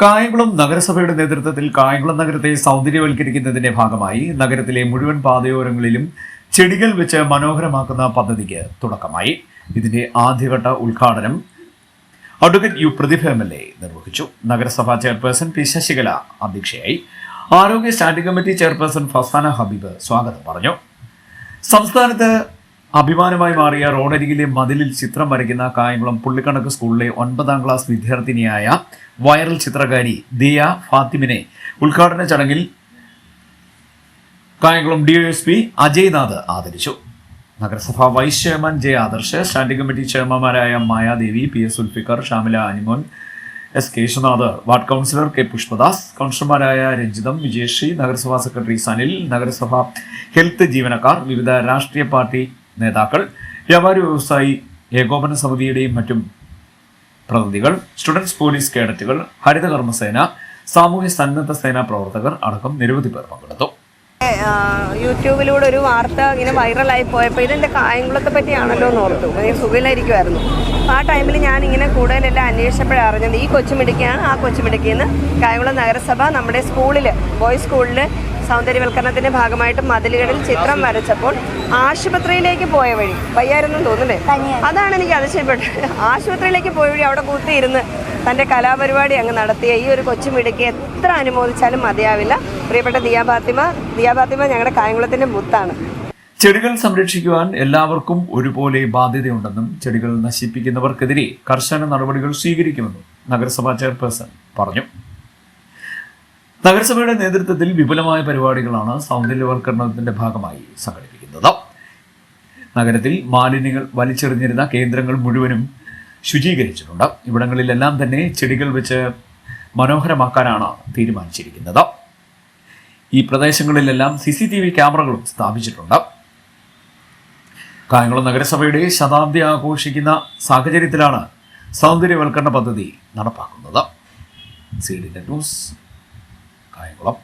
കായംകുളം നഗരസഭയുടെ നേതൃത്വത്തിൽ കായംകുളം നഗരത്തെ സൗന്ദര്യവൽക്കരിക്കുന്നതിന്റെ ഭാഗമായി നഗരത്തിലെ മുഴുവൻ പാതയോരങ്ങളിലും ചെടികൾ വെച്ച് മനോഹരമാക്കുന്ന പദ്ധതിക്ക് തുടക്കമായി. ഇതിന്റെ ആദ്യഘട്ട ഉദ്ഘാടനം advocate U Prathibha M L A നിർവഹിച്ചു. നഗരസഭാ ചെയർപേഴ്സൺ പി ശശികല അധ്യക്ഷയായി. ആരോഗ്യ standing committee chairperson Fasana Habeeb സ്വാഗതം പറഞ്ഞു. സംസ്ഥാനത്ത് അഭിമാനമായി മാറിയ റോഡരികിലെ മതിലിൽ ചിത്രം വരയ്ക്കുന്ന കായംകുളം പുള്ളിക്കണക്ക് സ്കൂളിലെ ഒൻപതാം ക്ലാസ് വിദ്യാർത്ഥിനിയായ വൈറൽ ചിത്രകാരി ദിയ ഫാത്തിമിനെ ഉദ്ഘാടന ചടങ്ങിൽ Kayamkulam D S P Ajaynath ആദരിച്ചു. നഗരസഭാ vice chairman J Adarsh standing committee ചെയർമാൻമാരായ Mayadevi P S Ulfikar Shamila Animon S Keshunath ward councillor K Pushpadas കൗൺസിലർമാരായ രഞ്ജിതം വിജയശ്രീ നഗരസഭാ സെക്രട്ടറി സനിൽ നഗരസഭ ഹെൽത്ത് ജീവനക്കാർ വിവിധ രാഷ്ട്രീയ പാർട്ടി നേതാക്കൾ വ്യാപാരി വ്യവസായി ഏകോപന സമിതിയുടെയും മറ്റും പ്രതിനിധികൾ സ്റ്റുഡൻസ് പോലീസ് കേഡറ്റുകൾ ഹരിതകർമ്മസേന സാമൂഹ്യ സന്നദ്ധ സേനാ പ്രവർത്തകർ അടക്കം നിരവധി പേർ പങ്കെടുത്തു. യൂട്യൂബിലൂടെ ഒരു വാർത്ത ഇങ്ങനെ വൈറലായി പോയപ്പോൾ ഇതെന്റെ കായംകുളത്തെ പറ്റിയാണല്ലോ എന്ന് ഓർത്തു. സുഖമില്ലായിരിക്കുമായിരുന്നു അപ്പോൾ ആ ടൈമിൽ ഞാൻ ഇങ്ങനെ കൂടുതലെല്ലാം അന്വേഷിച്ചപ്പോഴാണ് അറിഞ്ഞത് ഈ കൊച്ചുമിടുക്കിയാണ് ആ കൊച്ചുമിടുക്കിന്ന് കായംകുളം നഗരസഭ നമ്മുടെ സ്കൂളിൽ ബോയ്സ് സ്കൂളിൽ സൗന്ദര്യവൽക്കരണത്തിന്റെ ഭാഗമായിട്ട് മതിലുകളിൽ ചിത്രം വരച്ചപ്പോൾ ആശുപത്രിയിലേക്ക് പോയ വഴി വയ്യായിരുന്നു തോന്നുന്നേ അതാണ് എനിക്ക് അതിശയപ്പെട്ടത്. ആശുപത്രിയിലേക്ക് പോയ വഴി അവിടെ കൂത്തിയിരുന്ന് തന്റെ കലാപരിപാടി അങ്ങ് നടത്തിയ ഈ ഒരു കൊച്ചുമിടുക്കി എത്ര അനുമോദിച്ചാലും മതിയാവില്ല. പ്രിയപ്പെട്ട ദിയാ ഫാത്തിമ ദിയാ ഫാത്തിമ ഞങ്ങളുടെ കായംകുളത്തിന്റെ മുത്താണ്. ചെടികൾ സംരക്ഷിക്കുവാൻ എല്ലാവർക്കും ഒരുപോലെ ബാധ്യതയുണ്ടെന്നും ചെടികൾ നശിപ്പിക്കുന്നവർക്കെതിരെ കർശന നടപടികൾ സ്വീകരിക്കുമെന്നും നഗരസഭാ ചെയർപേഴ്സൺ പറഞ്ഞു. നഗരസഭയുടെ നേതൃത്വത്തിൽ വിപുലമായ പരിപാടികളാണ് സൗന്ദര്യവൽക്കരണത്തിന്റെ ഭാഗമായി സംഘടിപ്പിക്കുന്നത്. നഗരത്തിൽ മാലിന്യങ്ങൾ വലിച്ചെറിഞ്ഞിരുന്ന കേന്ദ്രങ്ങൾ മുഴുവനും ശുചീകരിച്ചിട്ടുണ്ട്. ഇവിടങ്ങളിലെല്ലാം തന്നെ ചെടികൾ വെച്ച് മനോഹരമാക്കാനാണ് തീരുമാനിച്ചിരിക്കുന്നത്. ഈ പ്രദേശങ്ങളിലെല്ലാം സി സി ടി വി ക്യാമറകളും സ്ഥാപിച്ചിട്ടുണ്ട്. കായംകുളം നഗരസഭയുടെ ശതാബ്ദി ആഘോഷിക്കുന്ന സാഹചര്യത്തിലാണ് സൗന്ദര്യവൽക്കരണ പദ്ധതി നടപ്പാക്കുന്നത്. C D news Kayamkulam